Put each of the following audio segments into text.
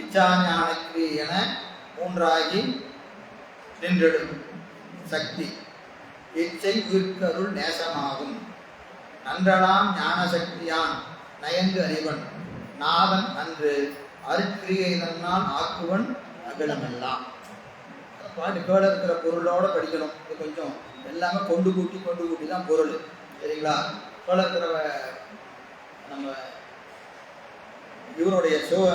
இச்சா ஞானக்கிரி என மூன்றாகி நின்றிடும் சக்தி. இச்சை உயிர்க்கருள் நேசமாகும். நன்றலாம் ஞான சக்தியான் நயந்து அறிவன். நாதன் அன்று அருட்கிரியை நன்னால் ஆக்குவன் அகிலமெல்லாம். பாட்டு இருக்கிற பொருளோட படிக்கணும். இது கொஞ்சம் எல்லாமே கொண்டு கூட்டி கொண்டு கூட்டி தான் பொருள். சரிங்களா? கீழே இருக்கிற நம்ம இவருடைய சிவ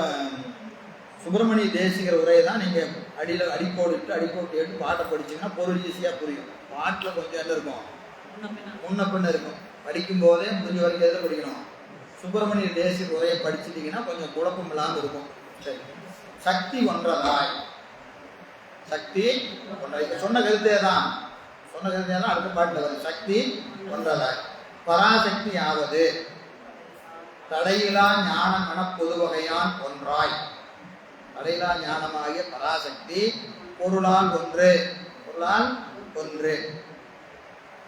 சுப்பிரமணிய தேசிகர் உரையை தான் நீங்கள் அடியில் அடிக்கோடிட்டு அடிக்கோட்டு எடுத்து பாட்டை படிச்சீங்கன்னா பொருள் ஈஸியாக புரியும். பாட்டில் கொஞ்சம் என்ன இருக்கும்? முன்ன பின்ன. இருக்கும். படிக்கும் போதே முடிஞ்ச வரைக்கும் எதை படிக்கணும்? சுப்பிரமணிய தேசிய உரையை படிச்சிட்டிங்கன்னா கொஞ்சம் குழப்பம் இல்லாமல் இருக்கும். சரி. சக்தி ஒன்றதாய். சக்தி ஒன்றை இப்ப சொன்ன கருத்தே தான். சொன்ன கருத்தே தான் அடுத்த பாட்டில் வரும் சக்தி ஒன்றதாய். பராசக்தி ஆவது தடையிலா ஞானம் என பொதுவகையான் ஒன்றாய். தடையிலா ஞானமாகிய பராசக்தி பொருளால் ஒன்று. பொருளால் ஒன்று.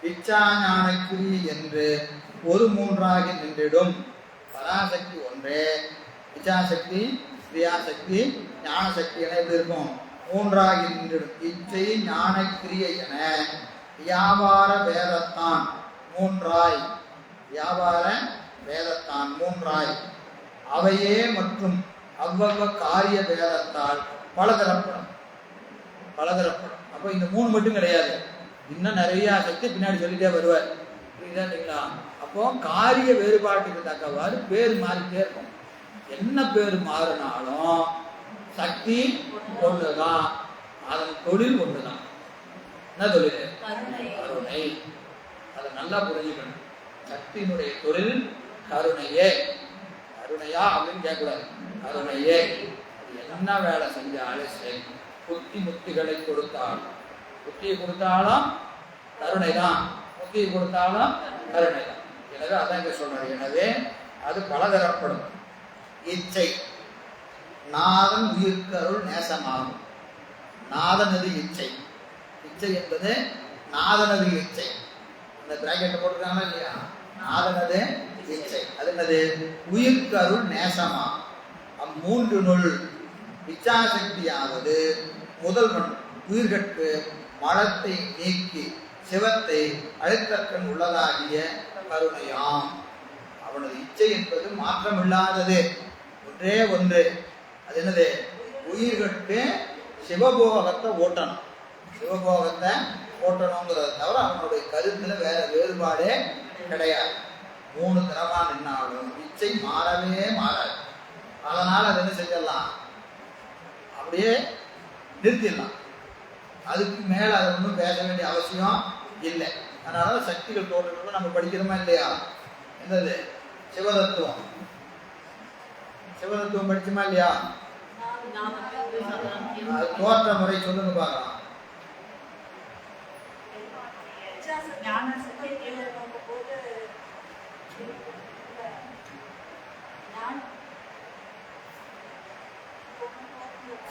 இச்சா ஞானக்குறி என்று ஒரு மூன்றாகி நின்றிடும். பராசக்தி ஒன்றே. இச்சாசக்தி கிரியாசக்தி ஞானசக்தி என எப்படி இருக்கும்? மூன்றாகி நின்றிடும். இச்சை ஞானக்கிரியை என வியாபார வேதத்தான் மூன்றாய். வியாபார வேதத்தான் மூன்றாய். அவையே மற்றும் அவ்வளவு காரிய வேதத்தால் பலதரப்படும். பலதரப்படும். அப்போ இந்த மூணு மட்டும் கிடையாது. இன்னும் நிறைய சக்தி பின்னாடி சொல்லிட்டே வருவார். புரியுதா இல்லைங்களா? அப்போ காரிய வேறுபாட்டுக்கு தக்கவாறு பேர் மாறிட்டே இருக்கும். என்ன பேர் மாறினாலும் சக்தி ஒண்ணுதான். அதன் தொழில் ஒண்ணுதான். என்ன தொழில்? கருணை. அதை நல்லா புரிஞ்சுக்கணும். சக்தியினுடைய தொழில் கருணையே. கருணையா அப்படின்னு கேட்கக்கூடாது. கருணையே என்ன வேலை செஞ்சாலும் சரி புத்தி முத்திகளை கொடுத்தாலும் புத்தியை கொடுத்தாலும் கருணை தான் புத்தியை கொடுத்தாலும் கருணை தான் எனவே அதான் இங்கே சொல்றாரு. எனவே அது பலதரப்படும். இச்சை. நாதன் உயிர்க்கருள் நேசமாகும். நாதனது இச்சை. இச்சை என்பது நாதனது இச்சை. இந்த பிராக்கெட்டை போட்டிருக்காங்களா இல்லையா? நாதனது இச்சை அது என்னது உயிர்க்கு நேசமா அம்மூன்று நுள் இச்சாசக்தியாவது முதல்வன் உயிர்கட்கு மலத்தை நீக்கி சிவத்தை அழுத்தக்கண் உள்ளதாகிய கருணையாம். அவனது இச்சை என்பது மாற்றமில்லாதது. ஒன்றே ஒன்று. அது என்னது? உயிர்களுக்கு சிவபோகத்தை ஓட்டணும். சிவபோகத்தை ஓட்டணுங்கிறத தவிர அவனுடைய கருத்துல வேற வேறுபாடே கிடையாது. மூணு தடவை நின்னாலும் இச்சை மாறவே மாறாது. அதனால அது என்ன செஞ்சிடலாம் அப்படியே நிறுத்திடலாம். அதுக்கு மேல அதை ஒன்றும் பேச வேண்டிய அவசியம் இல்லை. அதனால சக்திகள் தோற்றங்களும் நம்ம படிக்கிறோமா இல்லையா? என்னது? சிவதத்துவம். சிவதத்துவம் படிச்சுமா இல்லையா? அது தோற்ற முறை சொல்லுங்க பார்க்கலாம்.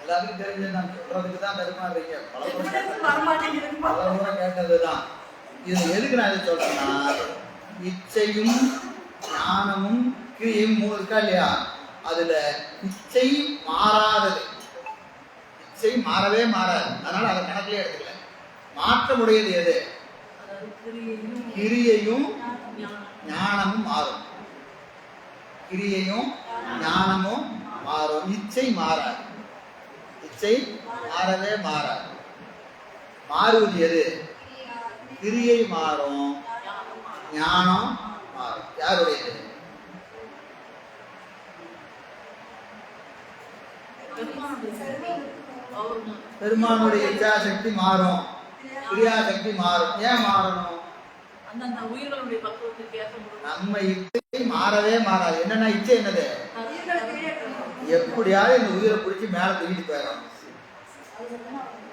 எல்லாருக்கும் தெரிஞ்சது நான் சொல்றதுக்கு தான் தருமாறீங்க பல முறை கேட்டது- பல முறை கேட்டதுதான். இது எதுக்கு நான் இது சொல்றேன்னா இச்சையும் ஞானமும் கிரியும் மூணு இருக்கா இல்லையா? அதுல இச்சை மாறாதது. இச்சை மாறவே மாறாது. அதனால அதை கணக்கிலே எடுத்துக்கல. மாற்றமுடையது எது? கிரியையும் ஞானமும் மாறும். கிரியையும் ஞானமும் மாறும். இச்சை மாறாது. இச்சை மாறவே மாறாது. மாறுவது எது? கிரியை மாறும். ஞானம் மாறும். யாருடையது? பெருமானுடைய இச்சாசக்தி மாறும். கிரியாசக்தி மாறும். ஏன் மாறணும்? அந்தந்த உயிர்களுடைய பக்குவத்திற்கு ஏற்ற முடியும். நம்ம இச்சை மாறவே மாறாது. என்னன்னா இச்சை என்னது? எப்படியாவது இந்த உயிரை பிடிச்சி மேல தூக்கிட்டு போயிடும்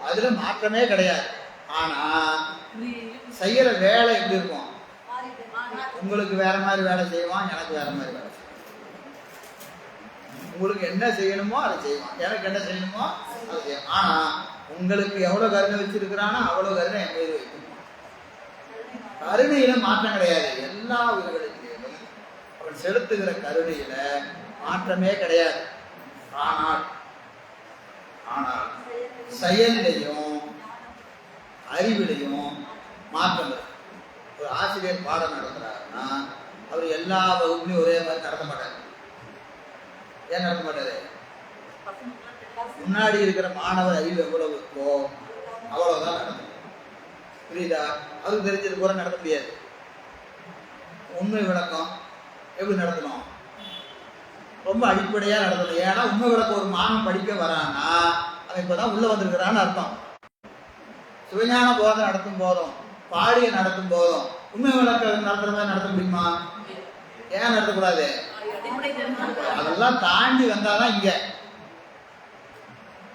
அதுல மாற்றமே கிடையாது. ஆனா செய்யற வேலை எப்படி இருக்கும்? உங்களுக்கு வேற மாதிரி வேலை செய்வான் எனக்கு வேற மாதிரி வேலை உங்களுக்கு என்ன செய்யணுமோ அதை செய்வான். எனக்கு என்ன செய்யணுமோ அதை செய்வான். ஆனா உங்களுக்கு எவ்வளவு கருணை வச்சிருக்கிறானோ அவ்வளவு கருணை என் மீது வைக்கணும் கருணையில மாற்றம் கிடையாது. எல்லா உயிர்களுக்கும் அவன் செலுத்துகிற கருணையில மாற்றமே கிடையாது. ஆனால் ஆனால் செயலிலையும் அறிவிலையும் மாற்றம் இருக்கு. ஒரு ஆசிரியர் பாடம் நடத்துறாருன்னா அவர் எல்லா வகுப்புலையும் ஒரே மாதிரி நடத்த மாட்டார். ஏன் நடத்த மாட்டாரு? முன்னாடி இருக்கிற மாணவர் அறிவு எவ்வளவு இருக்கோ அவ்வளவுதான் நடக்கும். புரியுதா? அதுக்கு தெரிஞ்சது கூட நடத்த முடியாது. உண்மை விளக்கம். எப்படி நடத்தணும் ரொம்ப அடிப்படையா நடத்தணும் ஏன்னா உண்மை விளக்கம் ஒரு மாணவன் படிக்க வரான்னா அவன் இப்பதான் உள்ள வந்திருக்கிறான்னு அர்த்தம். சுவையான போதை நடத்தும் போதும். பாடிய நடத்தும் போதும். உண்மை விளக்கம் நடத்துற மாதிரி நடத்த முடியுமா? ஏன் நடத்தக்கூடாது? அதெல்லாம் தாண்டி வந்தாதான் இங்க.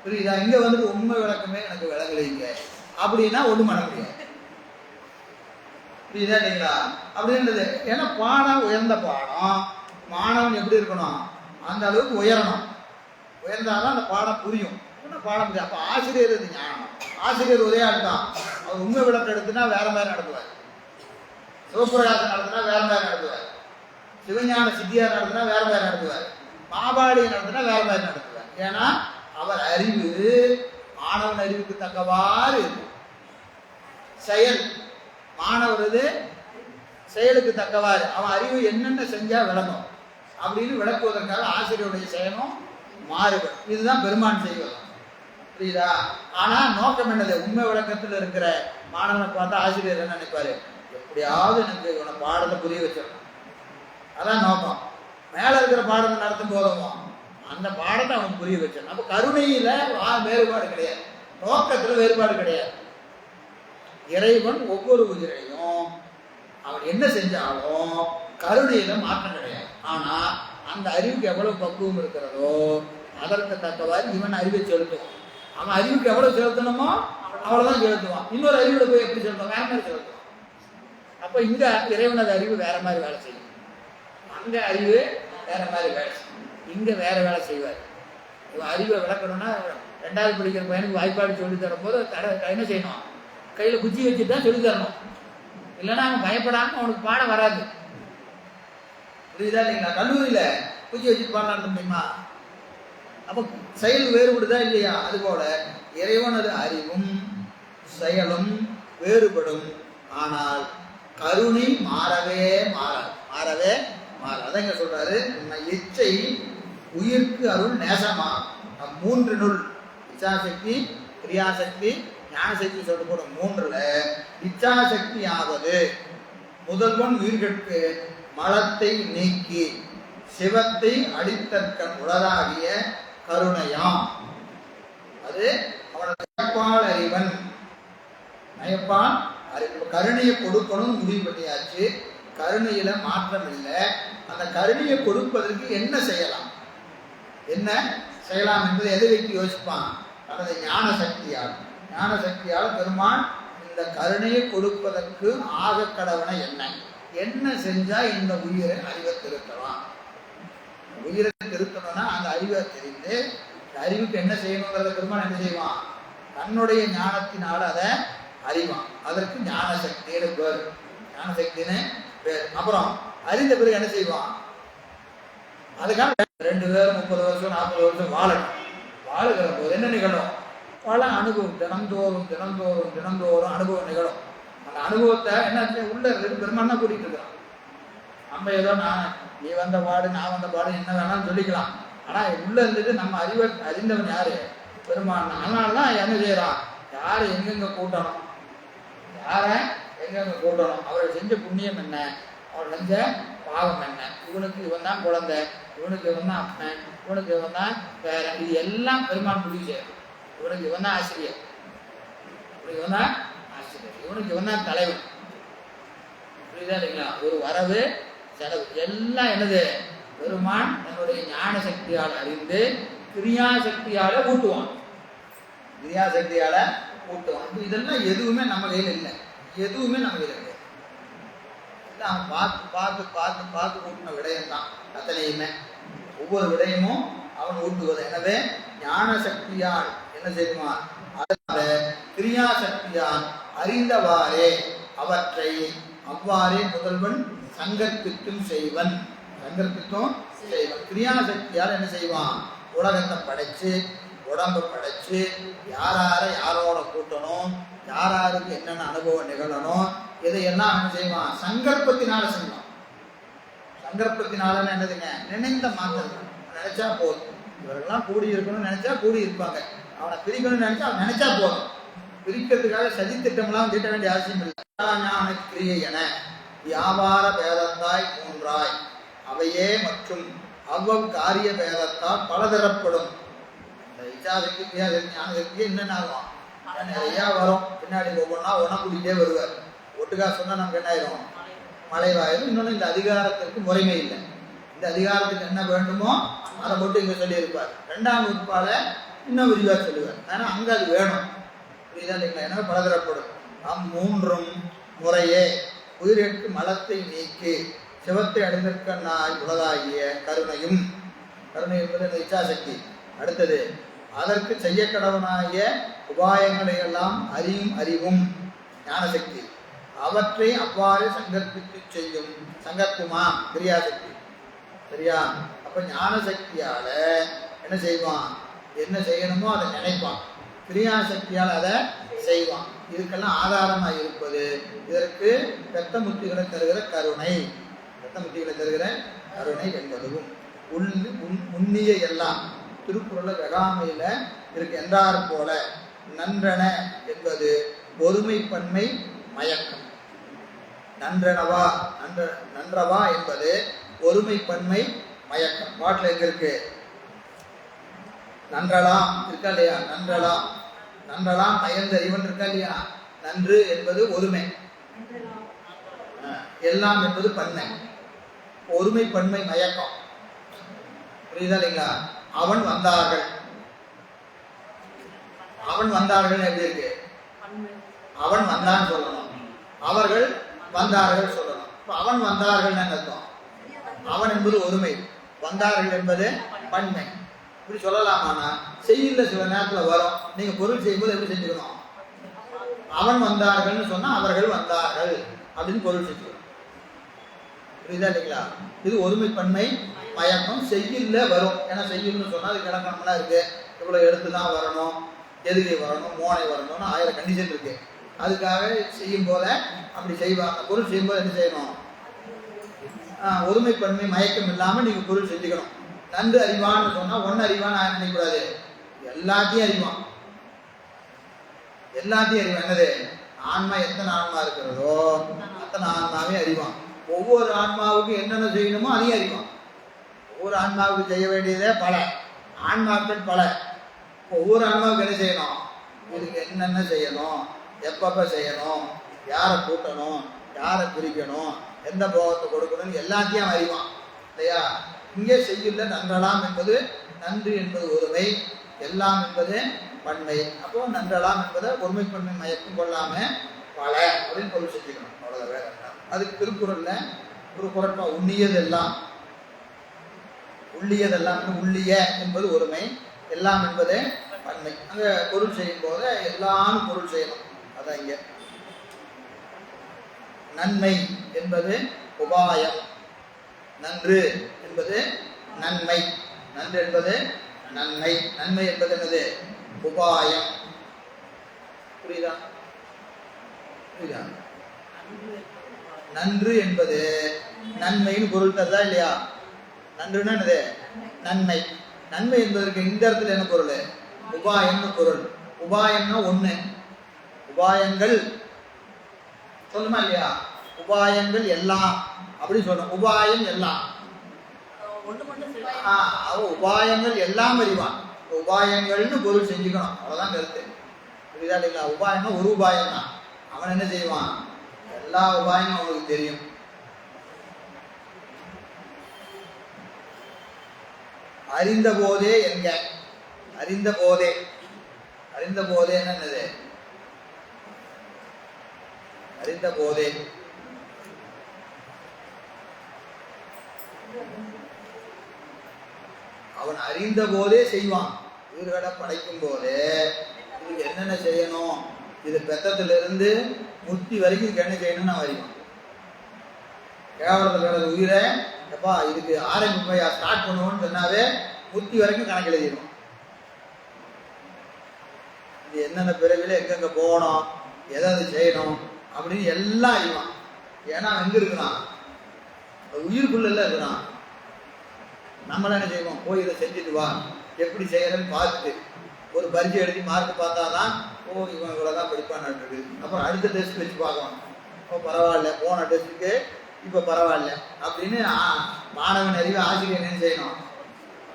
புரியுதா? இங்க வந்துட்டு உண்மை விளக்கமே எனக்கு விளங்கலைங்க அப்படின்னா ஒண்ணும் பண்ண முடியாது. புரியுதா இல்லைங்களா? அப்படின்றது. ஏன்னா பாடம் உயர்ந்த பாடம். மாணவன் எப்படி இருக்கணும்? அந்த அளவுக்கு உயரணும். உயர்ந்தாதான் அந்த பாடம் புரியும். இல்லைன்னா பாடம் புரியும்? அப்போ ஆசிரியர் இது ஞானம். ஆசிரியர் ஒரே ஆட்டம் அவர் உண்மை விளக்கம் எடுத்துனா வேற மாதிரி நடத்துவார். சிவபிரகாசம் நடத்தினா வேற மாதிரி நடத்துவார். சிவஞான சித்தியார் நடத்தினா வேற மாதிரி நடத்துவார். மாபாடி நடத்தினா வேற மாதிரி நடத்துவார். ஏன்னா அவர் அறிவு மாணவன் அறிவுக்கு தக்கவாறு இருக்கும் மாணவரது செயலுக்கு தக்கவாறு. அவன் அறிவு என்னென்ன செஞ்சா விளங்கும். அப்படின்னு விளக்குவதற்காக ஆசிரியருடைய செயலும் மாறுபடும். இதுதான் பெருமான் செய்வது. புரியுதா? ஆனா நோக்கம் என்னது? உண்மை விளக்கத்தில் இருக்கிற மாணவனை பார்த்தா ஆசிரியர் என்ன நினைப்பாரு? எப்படியாவது எனக்கு இவனை பாடத்தை புரிய வச்சிடணும். அதான் நோக்கம். மேல இருக்கிற பாடத்தை நடத்தும் போதும் அந்த பாடத்தை அவன் புரிய வச்சிடணும். அப்ப கருணையில வேறுபாடு கிடையாது. நோக்கத்துல வேறுபாடு கிடையாது. இறைவன் ஒவ்வொரு உயிரையும் அவன் என்ன செஞ்சாலும் கருணையில மாற்றம் கிடையாது. ஆனா அந்த அறிவுக்கு எவ்வளவு பக்குவம் இருக்கிறதோ அதற்கு தக்கவாறு இவன் அறிவை செலுத்துவான். அவன் அறிவுக்கு எவ்வளவு செலுத்தணுமோ அவ்வளவுதான் செலுத்துவான். இன்னொரு அறிவுல போய் எப்படி செலுத்துவான்? வேற மாதிரி செலுத்துவான். அப்ப இங்க இறைவனது அறிவு வேற மாதிரி வேலை செய்யும். அங்க அறிவு வேற மாதிரி வேலை செய்யும். இங்க வேற வேலை செய்வார். அறிவை விளக்கணும்னா ரெண்டாவது படிக்கிற பையனுக்கு வாய்ப்பாடு சொல்லி தரும் போது தட என்ன செய்யணும்? கையில் குச்சி வச்சுட்டு தான் சொல்லி தரணும் இல்லைன்னா அவன் பயப்படாமல் அவனுக்கு பாட வராது. புரியுதா இல்லைங்களா? கல்லூரியில் குச்சி வச்சுட்டு பாடம் நடத்த முடியுமா செயல் வேறுபடுதா இல்லையா? அதுபோல இறைவனது அறிவும் செயலும் வேறுபடும். ஆனால் கருணை மாறவே மாறாது. மாறவே மாறாது. அதான் சொல்றாரு. உன்னை இச்சை உயிர்க்கு அருள் நேசமா மூன்று நூல். இச்சாசக்தி கிரியாசக்தி ஞானசக்தி சொல்லக்கூட மூன்றுல இச்சாசக்தி ஆவது முதல்வன் உயிர்கட்கு மலத்தை நீக்கி சிவத்தை அடித்தற்க உளராகிய கருணையாம். அது அவனது நயப்பால் அறிவன். நயப்பால் அறிவு கருணையை கொடுக்கணும் முடிவு பண்ணியாச்சு. கருணையில மாற்றம் இல்லை. அந்த கருணையை கொடுப்பதற்கு என்ன செய்யலாம்? என்ன செய்யலாம் என்பதை எதை வைத்து யோசிப்பான்? தனது ஞான சக்தியாகும் ஞான சக்தியால் பெருமான் இந்த கருணையை கொடுப்பதற்கு ஆக கடவன என்ன? என்ன செஞ்சா இந்த உயிரை அறிவை திருத்தலாம்? உயிரை திருத்தணும்னா அந்த அறிவை தெரிந்து அறிவுக்கு என்ன செய்யணுங்கிறத பெருமான் என்ன செய்வான்? தன்னுடைய ஞானத்தினால அதை அறிவான். அதற்கு ஞான சக்தின்னு பேர். ஞான சக்தின்னு பேர். அப்புறம் அறிந்த பிறகு என்ன செய்வான்? அதுக்காக ரெண்டு பேரும் முப்பது வருஷம் நாற்பது வருஷம் வாழணும். வாழுகிற போது என்ன நிகழும்? பல அனுபவம் தினந்தோறும் தினந்தோறும் தினந்தோறும் அனுபவம் நிகழும். அந்த அனுபவத்தை என்ன செய்ய- உள்ள இருந்து கூட்டிகிட்டு இருக்கிறான். நம்ம ஏதோ நான் நீ வந்த பாடு நான் வந்த பாடு என்ன வேணாலும் சொல்லிக்கலாம். ஆனா உள்ள இருந்துட்டு நம்ம அறிவ அறிந்தவன் யாரு? பெருமான் அதனால தான் என்ன செய்யறான்? யாரை எங்கெங்க கூட்டணும்? யாரை எங்கெங்க கூட்டணும்? அவரை செஞ்ச புண்ணியம் என்ன? அவர் செஞ்ச பாவம் என்ன? இவனுக்கு இவன் தான் குழந்தை இவனுக்கு இவன் தான் அப்பன் இவனுக்கு இவன் தான் வேற இது எல்லாம் பெருமான் முடிவு செய்யும் இவனுக்கு இவன் தான் ஆசிரியர். இவனுக்கு இவன் தான் ஆசிரியர். இவனுக்கு இவன் தான் தலைவன் புரியுதா இல்லைங்களா? ஒரு வரவு செலவு. எல்லாம் என்னது? பெருமான் தன்னுடைய ஞான சக்தியால் அறிந்து கிரியா சக்தியால ஊட்டுவான். கிரியா சக்தியால ஊட்டுவான் இதெல்லாம் எதுவுமே நம்ம கையில் இல்லை. எதுவுமே நம்ம கையில் இல்லை. எல்லாம் அவன் பார்த்து பார்த்து பார்த்து பார்த்து ஊட்டின விடயம் தான் அத்தனையுமே. ஒவ்வொரு விடயமும் அவன் ஊட்டுவது. எனவே ஞான சக்தியால் என்ன செய்வான் அதனால கிரியாசக்தியால் அறிந்தவாறே அவற்றை அவ்வாறே முதல்வன் சங்கத்திற்கும் செய்வன். சங்கத்திற்கும் செய்வன். கிரியா சக்தியால் என்ன செய்வான்? உலகத்தை படைச்சு உடம்பு படைச்சு யாரார யாரோட கூட்டணும் யாராருக்கு என்னென்ன அனுபவம் நிகழணும் இதையெல்லாம் என்ன செய்வான்? சங்கற்பத்தினால செய்வான். சங்கற்பத்தினாலன்னு என்னதுங்க? நினைந்த மாத்திரம் நினைச்சா போதும். இவர்கள்லாம் கூடி இருக்கணும்னு நினைச்சா கூடி இருப்பாங்க அவனை பிரிக்கணும்னு நினைச்சா அவன் நினைச்சா போதும். பிரிக்கிறதுக்காக சதி திட்டம்லாம் தீட்ட வேண்டிய அவசியம் இல்லை. ஞான கிரியை என? வியாபார பேதத்தாய் மூன்றாய் அவையே மற்றும் அவ்வம் காரிய பேதத்தால் பலதரப்படும். இந்த இச்சாசக்தி கிரியாசக்தி ஞானசக்தி என்னென்ன ஆகும்? நிறையா வரும். பின்னாடி ஒவ்வொன்றா ஒன்றா வருவார். ஒட்டுக்கா சொன்னால் நமக்கு என்ன ஆயிரும்? மலைவாயிரும். இன்னொன்று இந்த அதிகாரத்திற்கு முறைமை இல்லை. இந்த அதிகாரத்துக்கு என்ன வேண்டுமோ அதை மட்டும் இங்கே சொல்லியிருப்பார். ரெண்டாம் வகுப்பால் இன்னும் விரிவாக சொல்லுவார் ஆனால் அங்கே அது வேணும். புரியுதா இல்லைங்களா? ஏன்னா பலதரப்படும். நாம் மூன்றும் முறையே உயிரிற்கு மலத்தை நீக்கி சிவத்தை அடைந்திருக்கண்ணாய் உலகாகிய கருணையும் கருணை என்பது அந்த இச்சாசக்தி. அடுத்தது அதற்கு செய்ய கடவனாகிய உபாயங்களை எல்லாம் அறியும் அறிவும் ஞானசக்தி. அவற்றை அவ்வாறு சங்கற்பித்து செய்யும் சங்கற்புமா கிரியாசக்தி சரியா? அப்ப ஞானசக்தியால என்ன செய்வான்? என்ன செய்யணுமோ அதை நினைப்பான். கிரியாசக்தியால் அதை செய்வான். இதுக்கெல்லாம் ஆதாரமாக இருப்பது. இதற்கு பெத்த முத்திகளை தருகிற கருணை. பெத்த முத்திகளை தருகிற கருணை என்பதும் உள் உன் உன்னிய எல்லாம். திருக்குறள வெகாமையில் இருக்கு என்றார் போல. நன்றன என்பது ஒருமை பன்மை மயக்கம். நன்றனவா நன்ற நன்றவா என்பது ஒருமை பன்மை மயக்கம். பாட்டில் எங்க இருக்கு? நன்றலாம் இருக்கா இல்லையா? நன்றலாம் நன்றலாம் பயந்தறிவன் இருக்கா இல்லையா? நன்று என்பது ஒருமை. எல்லாம் என்பது பன்மை. ஒருமை பன்மை மயக்கம். புரியுதா இல்லைங்களா? அவன் வந்தார்கள். அவன் வந்தார்கள் எப்படி இருக்கு? அவன் வந்தான் சொல்லணும். அவர்கள் வந்தார்கள் சொல்லணும். அவன் வந்தார்கள் அர்த்தம்? அவன் என்பது ஒருமை. வந்தார்கள் என்பது பன்மை. இப்படி சொல்லலாமாண்ணா செய்யல சில நேரத்தில் வரும். நீங்கள் பொருள் செய்யும்போது எப்படி செஞ்சுக்கணும்? அவன் வந்தார்கள்னு சொன்னால் அவர்கள் வந்தார்கள் அப்படின்னு பொருள் செஞ்சுக்கணும். புரியுதா இல்லைங்களா? இது ஒருமைப்பன்மை மயக்கம் செய்யல வரும். ஏன்னா செய்யும்னு சொன்னால் அது இலக்கணம்லாம் இருக்குது இவ்வளோ எடுத்து தான் வரணும். எதுகை வரணும் மோனை வரணும்னு ஆயிரம் கண்டிஷன் இருக்குது அதுக்காக செய்யும் போல அப்படி செய்வாங்க. பொருள் செய்யும்போது என்ன செய்யணும்? ஒருமைப்பன்மை மயக்கம் இல்லாமல் நீங்கள் பொருள் செஞ்சுக்கணும். நன்கு அறிவான்னு சொன்னா ஒன்னு அறிவான்னு நான் நினைக்கூடாது எல்லாத்தையும் அறிவான். எல்லாத்தையும் அறிவான். என்னது? ஆன்மா எத்தனை ஆன்மா இருக்கிறதோ அத்தனை ஆன்மாவே அறிவான். ஒவ்வொரு ஆன்மாவுக்கும் என்னென்ன செய்யணுமோ அதையும் அறிவான். ஒவ்வொரு ஆன்மாவுக்கு செய்ய வேண்டியதே பல. ஆன்மாக்கள் பல. ஒவ்வொரு ஆன்மாவுக்கு என்ன செய்யணும்? இதுக்கு என்னென்ன செய்யணும்? எப்பப்ப செய்யணும்? யாரை கூட்டணும்? யாரை பிரிக்கணும்? எந்த போகத்தை கொடுக்கணும்னு எல்லாத்தையும் அறிவான். இல்லையா? இங்கே செய்யுள்ள நன்றலாம் என்பது நன்று என்பது ஒருமை எல்லாம் என்பது பன்மை அப்போ நன்றலாம் என்பதை ஒருமை பன்மை மயக்கம் கொள்ளாம பல அப்படின்னு பொருள் செஞ்சுக்கணும். அவ்வளவு வேற அதுக்கு திருக்குறள்ல ஒரு குரட்பா உண்ணியதெல்லாம் உள்ளியதெல்லாம் உள்ளிய என்பது ஒருமை எல்லாம் என்பது பன்மை அங்கே பொருள் செய்யும் போது எல்லாம் பொருள் செய்யணும். அதான் இங்க. நன்மை என்பது உபாயம். நன்று என்பது நன்மை. நன்று என்பது நன்மை. நன்மை என்பது என்னது? உபாயம். புரியுதா? புரியுதா? நன்று என்பது நன்மைன்னு பொருள் தருதா இல்லையா? நன்றுன்னா என்னது? நன்மை. நன்மை என்பதற்கு இந்த இடத்துல என்ன பொருள்? உபாயம்னு பொருள். உபாயம்னா ஒண்ணு. உபாயங்கள் சொல்லுமா இல்லையா? உபாயங்கள் எல்லாம். அப்படின்னு சொல்லணும் உபாயம் எல்லாம் ஒண்ணு மட்டும் சரி. ஆ, அவ உபாயங்கள் எல்லாம் அறிவான் உபாயங்கள்னு பொருள் செஞ்சுக்கணும். அவ்வளோதான் கருத்து. புரியுதா இல்லைங்களா? உபாயம்னா ஒரு உபாயம் தான் அவன் என்ன செய்வான்? எல்லா உபாயமும் அவனுக்கு தெரியும். அறிந்த போதே எங்க அறிந்த போதே. அறிந்த போதே என்னது? அறிந்த போதே. அவன் அறிந்த போதே செய்வான். உயிர்களை படைக்கும் போதே இதுக்கு என்னென்ன செய்யணும்? இது பெத்தத்திலிருந்து முத்தி வரைக்கும் என்ன செய்யணும்னு அவன் அறிவான். கேவலத்தில் கிடந்த உயிரை எப்பா இதுக்கு ஆரம்பி போய் ஸ்டார்ட் பண்ணுவோம்னு சொன்னாவே முத்தி வரைக்கும் கணக்கு எழுதிடும். இது என்னென்ன பிறவில எங்கெங்க போகணும் எதை எதை செய்யணும் அப்படின்னு எல்லாம் அறிவான். ஏன்னா அவன் எங்க இருக்கிறான். அது உயிருக்குள்ள இருக்கிறான். நம்மளாம் என்ன செய்வோம். போய் இதை செஞ்சுட்டு வா. எப்படி செய்யறேன்னு பார்த்துட்டு ஒரு பரிச்சை எழுதி மார்க் பார்த்தா தான் ஓ இவன் இவ்வளோதான் படிப்பான்னு இருக்குது அப்புறம் அடுத்த டெஸ்ட் வச்சு பார்க்கணும். ஓ பரவாயில்ல போன டெஸ்ட்டுக்கு இப்போ பரவாயில்ல அப்படின்னு மாணவன் அறிவு ஆசிரியர் என்ன செய்யணும்?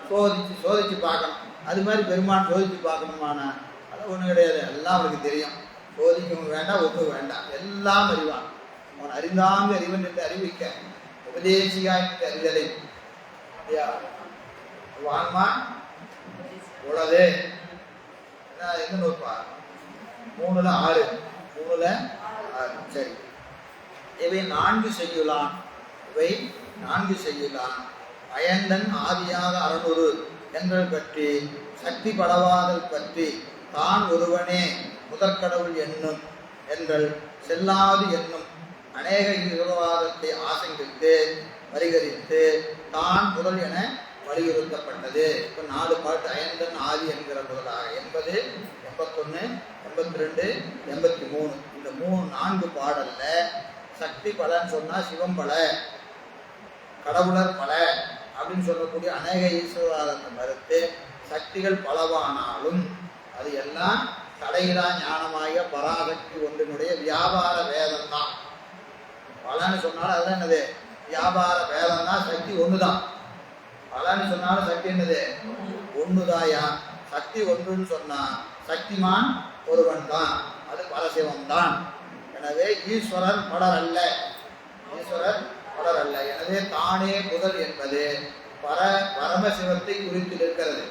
சோதிச்சு சோதிச்சு பார்க்கணும். அது மாதிரி பெருமான் சோதிச்சு பார்க்கணுமான? அது ஒன்றும் கிடையாது. எல்லாம் அவனுக்கு தெரியும். சோதிக்கவும் வேண்டாம் ஒப்பு வேண்டாம். எல்லாம் அறிவான். அவன் அறிந்தாங்க அறிவன் என்று அறிவிக்க உபதேசியாய் அறிதலை. ஐயா வாங்கம்மா. என்ன எங்க நோப்பா மூணுல ஆறு. மூணுல ஆறு. சரி. இவை நான்கு செய்யுளான். இவை நான்கு செய்யுளான். அயந்தன் ஆதியாக அறநூறு. என்றல் பற்றி சக்தி படவாதல் பற்றி தான் ஒருவனே முதற்கடவுள் என்னும் என்றல் செல்லாது என்னும் அநேக யுகவாதத்தை ஆசங்கித்து பரிகரித்து தான் முதல் என வலியுறுத்தப்பட்டது. இப்போ நாலு பாட்டு அயந்தன் ஆதி என்கிற முதலாக எண்பது எண்பத்தொன்று எண்பத்தி ரெண்டு எண்பத்தி மூணு இந்த மூணு நான்கு பாடல்ல சக்தி பலன்னு சொன்னால் சிவம் பல கடவுளர் பல அப்படின்னு சொல்லக்கூடிய அநேக ஈஸ்வரவாதத்தை மறுத்து சக்திகள் பலவானாலும் அது எல்லாம் தடையிலா ஞானமாகிய பராசக்தி ஒன்றினுடைய வியாபார வேதம் தான் பலன்னு சொன்னாலும் அதுதான் என்னது? வியாபார வேலைன்னா சக்தி ஒண்ணுதான். பலன்னு சொன்னாலும் சக்தி என்னது? ஒண்ணுதாயா சக்தி ஒன்றுன்னு சொன்னா சக்திமான் ஒருவன் தான் அது பரசிவம் தான் எனவே ஈஸ்வரர் படர் அல்ல. ஈஸ்வரர் படர் அல்ல. எனவே தானே முதல் என்பது பர பரமசிவத்தை குறித்து நிற்கிறது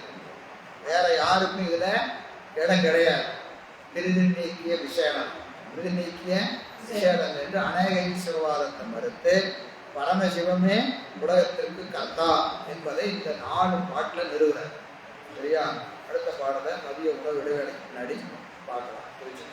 வேற யாருக்கும் இதுல இடம் கிடையாது. திருதி நீக்கிய விசேடம். திருதி நீக்கிய விசேடம் என்று அநேக ஈஸ்வரவாதத்தை மறுத்து பரமசிவமே உலகத்திற்கு கர்த்தா என்பதை இந்த நாலு பாட்டில் நிறுவுறார். சரியா? அடுத்த பாடலை மதிய உணவு இடைவேளைக்கு முன்னாடி பார்க்கலாம். திருச்சி